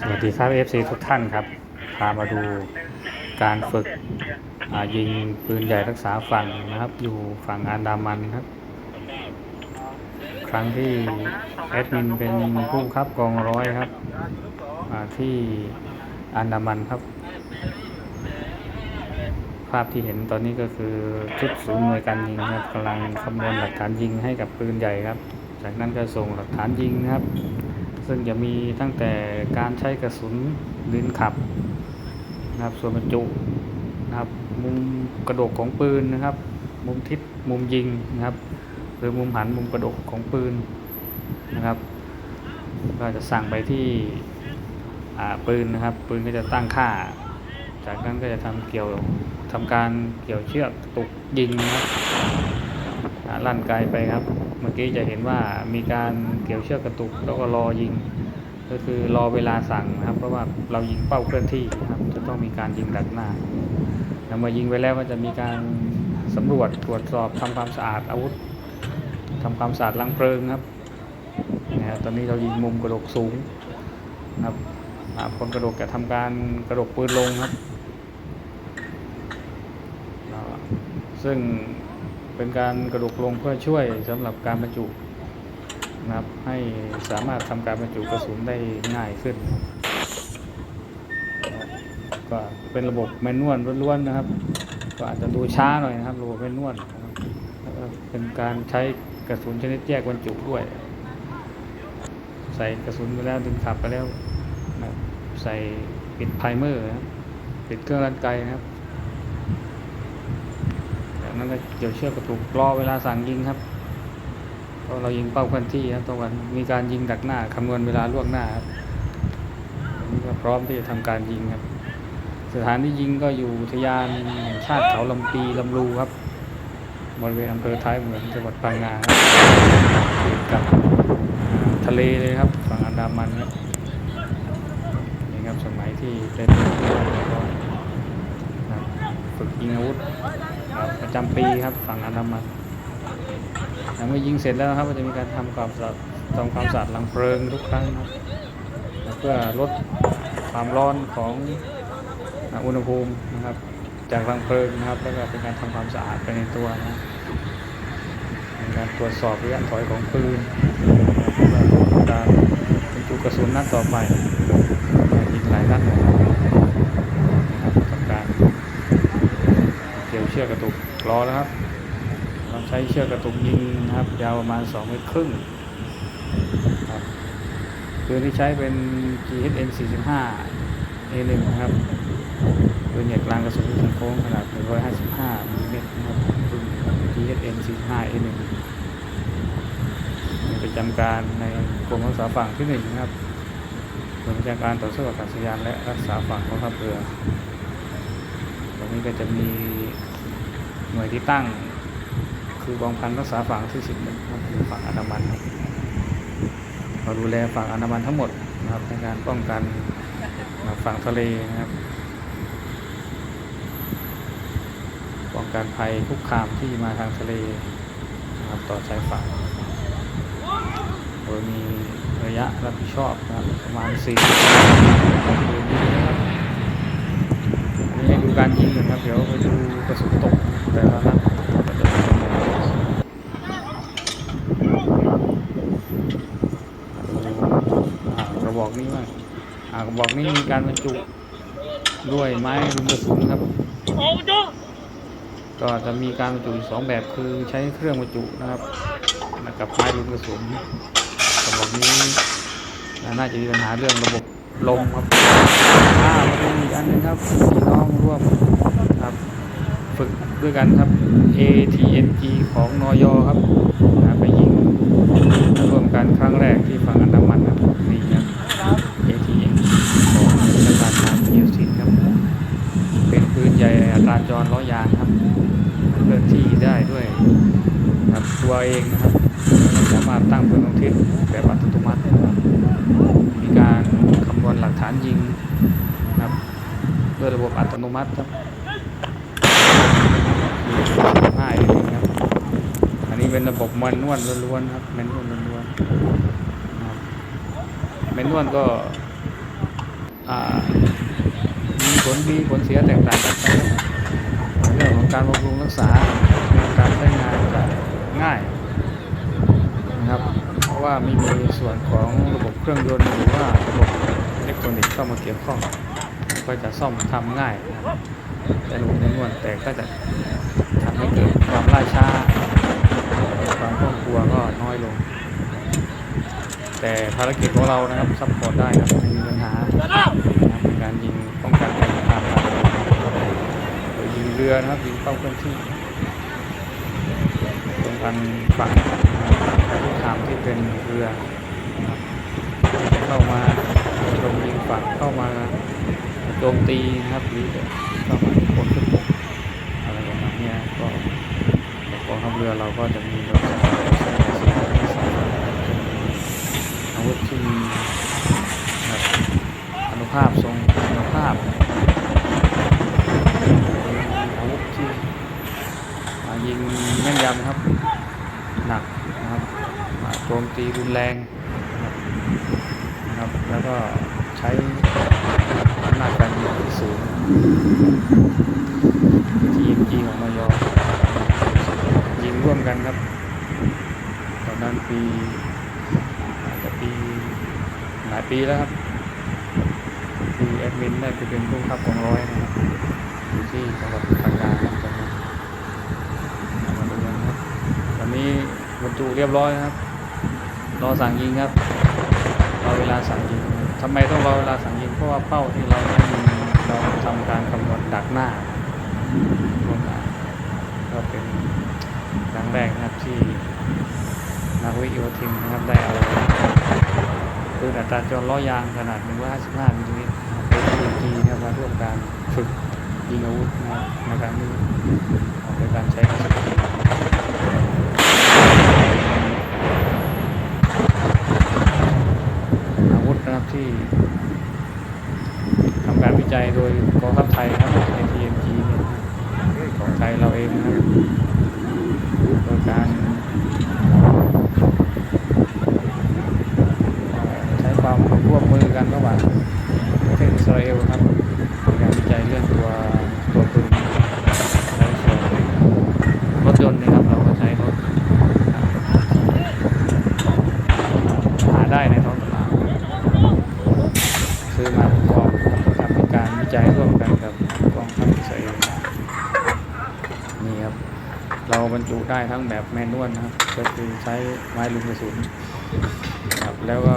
สวัสดีครับ FC ทุกท่านครับ พามาดูการฝึกยิงปืนใหญ่รักษาฝั่งนะครับ อยู่ฝั่งอันดามันครับ ครั้งที่แอดมินเป็นผู้ขับกองร้อยครับที่อันดามันครับ ภาพที่เห็นตอนนี้ก็คือชุดศูนย์หน่วยการยิงครับกำลังคำนวณหลักฐานยิงให้กับปืนใหญ่ครับ จากนั้นก็ส่งหลักฐานยิงนะครับ ซึ่งจะมีตั้งแต่การใช้กระสุนลิ้นขับนะครับ ส่วนบรรจุนะครับ มุมกระดกของปืนนะครับ มุมทิศมุมยิงนะครับ หรือมุมหันมุมกระดกของปืนนะครับ ก็จะสั่งไปที่ปืนนะครับ ปืนก็จะตั้งค่า จากนั้นก็จะทำเกี่ยวทำการเกี่ยวเชือกตุกยิงนะครับ ลั่นไกลไปครับ เมื่อกี้จะเห็นว่ามีการเกี่ยวเชือกกระตุกแล้วก็รอยิง ก็คือรอเวลาสั่งนะครับ เพราะว่าเรายิงเป้าเคลื่อนที่นะครับ จะต้องมีการยิงดักหน้าแล้วเมื่อยิงไปแล้วก็จะมีการสำรวจตรวจสอบทำความสะอาดอาวุธทำความสะอาดลังเพลิงครับนะตอนนี้เรายิงมุมกระโดกสูงนะครับคนกระโดกจะทำการกระโดกปืนลงครับซึ่ง เป็นการกระโดกลงเพื่อช่วยสำหรับการบรรจุนะครับ ให้สามารถทำการบรรจุกระสุนได้ง่ายขึ้น ก็เป็นระบบแมนนวลล้วนๆนะครับ ก็อาจจะดูช้าหน่อยนะครับระบบแมนนวลนะครับแล้วก็เป็นการใช้กระสุนชนิดแยกบรรจุด้วย ใส่กระสุนไปแล้วดึงขับไปแล้วใส่ปิดไพรเมอร์นะปิดเครื่องรันไกลนะครับ นั้นก็เกี่ยวเชือกกระตุกรอเวลาสั่งยิงครับเพราะเรายิงเป้าเคลื่อนที่ครับตรงวันมีการยิงดักหน้าคำนวณเวลาล่วงหน้าครับนนี้ก็พร้อมที่จะทำการยิงครับ สถานที่ยิงก็อยู่ทยานแห่งชาติเขาลำปีลำลูครับบริเวณอำเภอท้ายเหมืองจังหวัดพังงาครับติดกับทะเลเลยครับฝั่งอันดามันครับนี่ครับสมัยที่เป็น ฝึกยิงอาวุธประจำปีครับฝั่งอันดามันหลังเมื่อยิงเสร็จแล้วครับก็จะมีการทำความสะอาดทำความสะอาดรังเพลิงทุกครั้งครับเพื่อลดความร้อนของอุณหภูมินะครับ จากรังเพลิงนะครับแล้วก็เป็นการทำความสะอาดไปในตัวนะเป็นการตรวจสอบระยะถอยของปืนเพื่อการบรรจุกระสุนนัดต่อไปยิงหลายนัดนะครับทำการเกี่ยวเชือกกระตุกรอแล้วครับเราใช้เชือกกระตุกยิงนะครับ ยาวประมาณ2เมตรครึ่งครับปืนที่ใช้เป็น GHN 45 A1 นะครับปืนใหญ่กลางกระสุนลูกโค้งขนาด 155มิลลิเมตรนะครับรุ่น GHN 45 A1 มีประจำการในกรมรักษาฝั่งที่1นะครับหน่วยประจำการต่อสู้อากาศยานและรักษาฝั่งกองทัพเรือตรงนี้ก็จะมี หน่วยที่ตั้ง คือกองพันรักษาฝั่งที่สิบนะครับคือฝั่งอันดามันครับเราดูแลฝั่งอันดามันทั้งหมดนะครับในการป้องกันฝั่งทะเลนะครับ ป้องกันภัยคุกคามที่มาทางทะเลนะครับต่อชายฝั่งโดยมีระยะรับผิดชอบนะครับประมาณ4อันนี้ให้ดู การยิงนะครับ เดี๋ยวไปดูกระสุนตกแต่ละนัดก็จะเป็นยังไงอ่ากระบอกนี้ว่างอ่ากระบอกนี้มีการบรรจุด้วยไม้รุมกระสุนครับก็จะมีการบรรจุสองแบบคือใช้เครื่องบรรจุนะครับกับไม้รุมกระสุนกระบอกนี้น่าจะมีปัญหาเรื่องระบบ ลมครับอ่ามาดูอีกอันหนึงครับพี่น้องร่วมครับ ฝึกด้วยกันครับ ATNG ของนอยครับนะไปยิงร่วมกันครั้งแรกที่ฝั่งอันดามันครับนี่ครับ ATNG ของรัฐบาลทางเยียวสินครับเป็นปืนใหญ่อัตราจรล้อยางครับเคลื่อนที่ได้ด้วยครับตัวเองนะครับสามารถตั้งปืนลงทิศแบบอัตโนมัตินะครับมีการคำนวณหลักฐานยิงนะครับด้วยระบบอัตโน มัติครับง่ายจริงครับ อันนี้เป็นระบบแมนนวลล้วนๆครับแมนนวลล้วนๆครับแมนนวลก็มีผลดีผลเสียแตกต่างกันไปเรื่องของการบำรุงรักษาการใช้งานจะง่ายนะครับ เพราะว่าไม่มีส่วนของระบบเครื่องยนต์หรือว่าระบบอิเล็กทรอนิกส์เข้ามาเกี่ยวข้อง ก็จะซ่อมทำง่ายนะครับแต่หนุ่นวลแต่ก็จะทำให้เกิดความล่าช้าความคล่องตัวก็น้อยลง แต่ภารกิจของเรานะครับซัพพอร์ตได้ครับไม่มีปัญหานะครับในการยิงป้องกันการทำโดยยิงเรือนะครับยิงเป้าเคลื่อนที่ตรงกันฝั่งครับและทุกทางที่เป็นเรือเข้ามาลงยิงฝั่งเข้ามา โจมตีนะครับหรือเข้ามาคนขึ้นบกอะไรประมาณเนี้ยก็กองทัพเรือเราก็จะมีรถอาวุธที่มีนะครับอนุภาพทรงคุภาพอาวุธที่ยิงแม่นยำครับหนักนะครับโจมตีรุนแรงนะครับแล้วก็ใช้ำนาจการยิงที่สูงทีมยิงของมายอยิงร่วมกันครับ ตอนนั้นปีอาจจะปีหลายปีแล้วครับที่แอดมินได้ไปเป็นผู้ขับกองร้อยนะครับอยู่ที่จังหวัดพังงาครับตอนนั้นมาดูกันครับตอนนี้บรรจุเรียบร้อยครับรอสั่งยิงครับรอเวลาสั่งยิง ทำไมต้องรอเวลาสั่งยิงเพราะว่าเป้าที่เราให้ยิงเราทำการคำนวณดักหน้าล่วงหน้าก็เป็นครั้งแรกนะครับที่นักวิทยาทิมนะครับได้เอาปืนอัตราจรล้อยางขนาด 155มิลลิเมตรนะครับเป็น PG นะครับมาร่วมการฝึกยิงอาวุธนะครับในครั้งนี้โดยการใช้กระสุน อาวุธนะครับ ที่ทำการวิจัยโดยกองทัพไทยครับในทีเอ็มจีของไทยเราเองนะครับโดยการใช้ความร่วมมือกันระหว่างประเทศอิสราเอลครับในการวิจัยเรื่องตัวตัวปืนแล้วส่วนรถยนต์นะครับเราก็ใช้รถ หาได้ในท้องตลาดซื้อ มาประกอบทำการวิจัยร่วมกันกับกองทัพอิสราเอลนี่ครับ เราบรรจุได้ทั้งแบบแมนนวลนะครับ ก็คือใช้ไม้ลูกกระสุนครับแล้วก็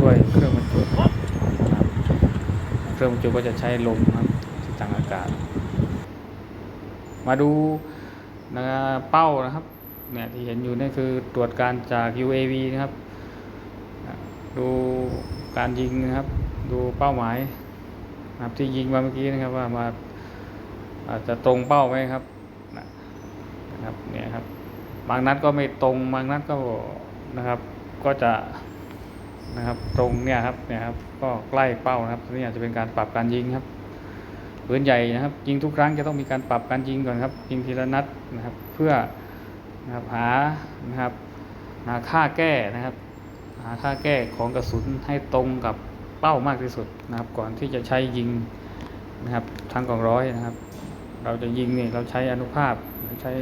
ด้วยเครื่องบรรจุครับเครื่องบรรจุก็จะใช้ลมครับที่ทางอากาศ มาดูนะเป้านะครับเนี่ยที่เห็นอยู่นี่คือตรวจการจาก UAV นะครับ ดูการยิงนะครับ ดูเป้าหมายนะครับที่ยิงมาเมื่อกี้นะครับว่ามาอาจจะตรงเป้าไหมครับนะครับเนี่ยครับ บางนัดก็ไม่ตรงบางนัดก็นะครับ ก็จะนะครับตรงเนี่ยครับเนี่ยครับก็ใกล้เป้านะครับนี่อาจจะเป็นการปรับการยิงครับปืนใหญ่นะครับ ยิงทุกครั้งจะต้องมีการปรับการยิงก่อนครับ ยิงทีละนัดนะครับ เพื่อนะครับหานะครับหาค่าแก้นะครับ หาค่าแก้ของกระสุนให้ตรงกับ เป้ามากที่สุดนะครับ ก่อนที่จะใช้ยิงนะครับทางกองร้อยนะครับ เราจะยิงเนี่ยเราใช้อนุภาพใช้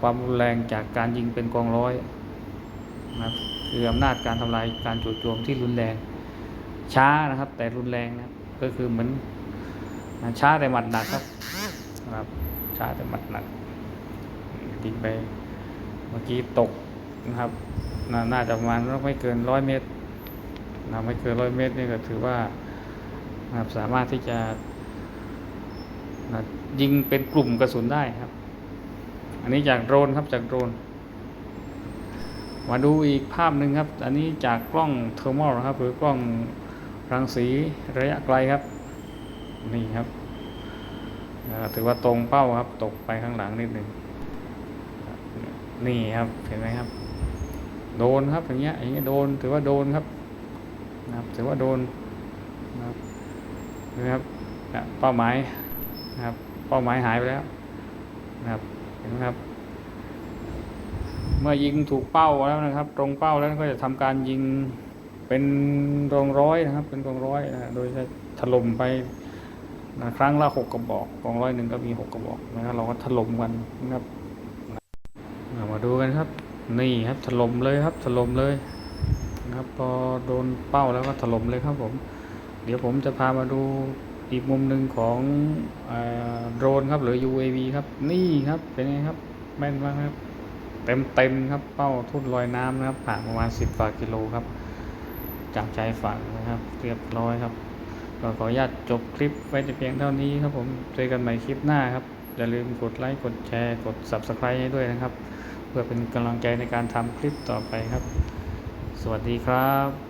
ความรุนแรงจากการยิงเป็นกองร้อยนะครับคืออำนาจการทำลายการจู่โจมที่รุนแรง ช้านะครับ แต่รุนแรงนะครับก็คือเหมือนช้าแต่หมัดหนักครับนะครับช้าแต่หมัดหนักยิงไปเมื่อกี้ตกนะครับ น่าจะประมาณไม่เกินร้อยเมตร นะไม่เกินร้อยเมตรนี่ก็ถือว่านะสามารถที่จะนะยิงเป็นกลุ่มกระสุนได้ครับ อันนี้จากโดรนครับจากโดรน มาดูอีกภาพหนึ่งครับ อันนี้จากกล้องเทอร์มอลครับหรือกล้องรังสีระยะไกลครับ นี่ครับถือว่าตรงเป้าครับ ตกไปข้างหลังนิดหนึ่งนี่ครับเห็นไหมครับ โดนครับอย่างเงี้ยอย่างเงี้ยโดนถือว่าโดนครับ นะครับถือว่าโดนนะครับนะครับเป้าหมายนะครับเป้าหมายหายไปแล้วนะครับเห็นไหมครับ เมื่อยิงถูกเป้าแล้วนะครับ ตรงเป้าแล้วก็จะทำการยิงเป็นรองร้อยนะครับ เป็นรองร้อยนะโดยจะถล่มไปนะครั้งละหกกระบอกกองร้อยหนึ่งก็มีหกกระบอกนะครับเราก็ถล่มกันนะครับมาดูกันครับ นี่ครับถล่มเลยครับถล่มเลย นะครับ พอโดนเป้าแล้วก็ถล่มเลยครับผม เดี๋ยวผมจะพามาดูอีกมุมหนึ่งของอโดรนครับหรือ UAV ครับ นี่ครับเป็นไงครับแม่นมากครับ เต็มเต็มครับเป้าทุ่นลอยน้ำนะครับห่างประมาณ 10กว่ากิโลครับ จากชายฝั่งนะครับเรียบร้อยครับก็ขออนุญาตจบคลิปไว้แต่เพียงเท่านี้ครับผมเจอกันใหม่คลิปหน้าครับ อย่าลืมกดไลค์กดแชร์กด Subscribe ให้ด้วยนะครับ เพื่อเป็นกำลังใจในการทำคลิปต่อไปครับ สวัสดีครับ